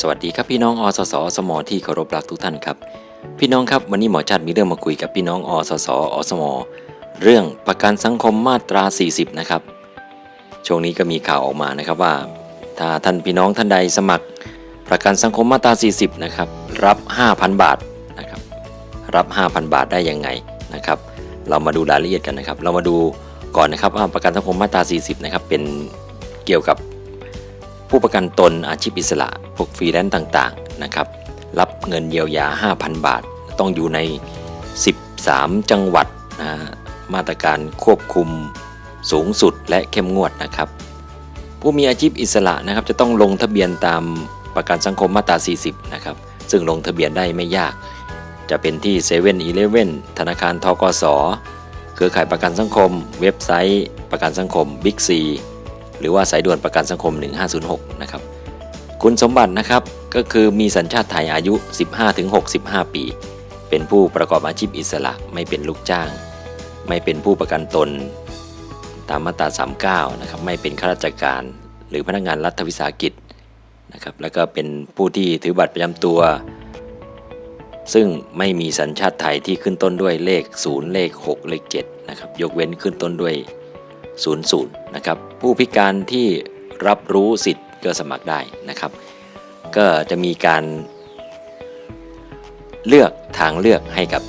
สวัสดีครับพี่น้องอสสอสมที่เคารพรักทุกท่านครับ พี่น้องครับวันนี้หมอชัดมีเรื่องมาคุยกับพี่น้องอสสอสมเรื่องประกันสังคมมาตรา 40 นะครับ ช่วงนี้ก็มีข่าวออกมานะครับว่า ถ้าท่านพี่น้องท่านใดสมัคร ประกันสังคมมาตรา 40 นะครับ รับ 5,000 บาทนะครับ รับ 5,000 บาทได้ยังไงนะครับ เรามาดูรายละเอียดกันนะครับ เรามาดูก่อนนะครับว่าประกันสังคมมาตรา 40 นะครับเป็นเกี่ยวกับ ผู้ประกันตนอาชีพอิสระพวกฟรีแลนซ์ต่างๆนะครับรับเงินเยียวยา 5,000 บาท ต้องอยู่ใน 13 จังหวัดนะมาตรการควบคุมสูงสุดและเข้มงวดนะครับ ผู้มีอาชีพอิสระนะครับจะต้องลงทะเบียนตามประกันสังคมมาตรา 40 นะครับ ซึ่งลงทะเบียนได้ไม่ยาก จะเป็นที่7 e เ e ่ e อธนาคารทกสเครือข่ายประกันสังคม เว็บไซต์ ประกันสังคม Big C หรือว่าสายด่วนประกันสังคม 1506 นะครับ คุณสมบัตินะครับก็คือมีสัญชาติไทยอายุ 15-65 ปี เป็นผู้ประกอบอาชีพอิสระไม่เป็นลูกจ้าง ไม่เป็นผู้ประกันตน ตามมาตรา 39 นะครับ ไม่เป็นข้าราชการ หรือพนักงานรัฐวิสาหกิจนะครับ แล้วก็เป็นผู้ที่ถือบัตรประจำตัว ซึ่งไม่มีสัญชาติไทยที่ขึ้นต้นด้วยเลข 0 เลข 6 เลข 7 นะครับ ยกเว้นขึ้นต้นด้วย 00นะครับผู้พิการที่รับรู้สิทธิ์ก็สมัครได้นะครับ ก็จะมีการเลือกทางเลือกให้กับ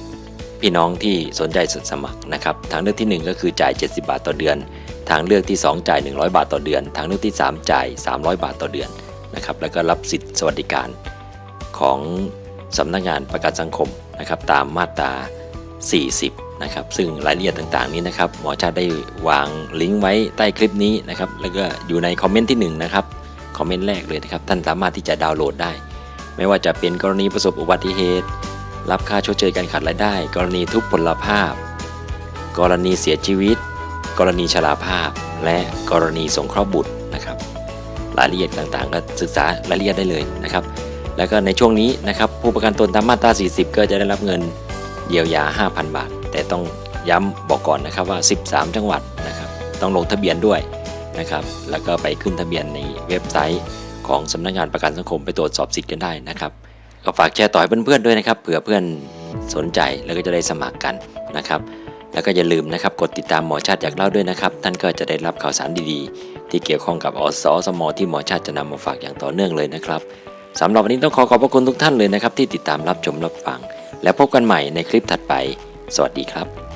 พี่น้องที่สนใจสมัครนะครับ ทางเลือกที่ 1 ก็คือจ่าย 70 บาทต่อเดือน ทางเลือกที่ 2 จ่าย 100 บาทต่อเดือน ทางเลือกที่ 3 จ่าย 300 บาทต่อเดือนนะครับ แล้วก็รับสิทธิ์สวัสดิการของสำนักงานประกันสังคมนะครับตามมาตรา 40 นะครับซึ่งรายละเอียดต่างๆนี้นะครับหมอชาติได้วางลิงก์ไว้ใต้คลิปนี้นะครับแล้วก็อยู่ในคอมเมนต์ที่1นะครับคอมเมนต์แรกเลยนะครับท่านสามารถที่จะดาวน์โหลดได้ ไม่ว่าจะเป็นกรณีประสบอุบัติเหตุ รับค่าชดเชยการขาดรายได้ กรณีทุพพลภาพ กรณีเสียชีวิต กรณีชราภาพ และกรณีสงเคราะห์บุตรนะครับ รายละเอียดต่างๆ ก็ศึกษารายละเอียดได้เลยนะครับ แล้วก็ในช่วงนี้นะครับผู้ประกันตนตามมาตรา 40 ก็จะได้รับเงินเยียวยา 5,000 บาท แต่ต้องย้ำบอกก่อนนะครับว่า 13 จังหวัดนะครับต้องลงทะเบียนด้วยนะครับ แล้วก็ไปขึ้นทะเบียนในเว็บไซต์ของสำนักงานประกันสังคมไปตรวจสอบสิทธิ์กันได้นะครับก็ฝากแชร์ต่อให้เพื่อนๆด้วยนะครับเผื่อเพื่อนสนใจแล้วก็จะได้สมัครกันนะครับแล้วก็อย่าลืมนะครับกดติดตามหมอชาติอยากเล่าด้วยนะครับ ท่านก็จะได้รับข่าวสารดีๆ ที่เกี่ยวข้องกับอสสมที่หมอชาติจะนำมาฝากอย่างต่อเนื่องเลยนะครับสำหรับวันนี้ต้องขอขอบพระคุณทุกท่านเลยนะครับที่ติดตามรับชมรับฟัง และพบกันใหม่ในคลิปถัดไป สวัสดีครับ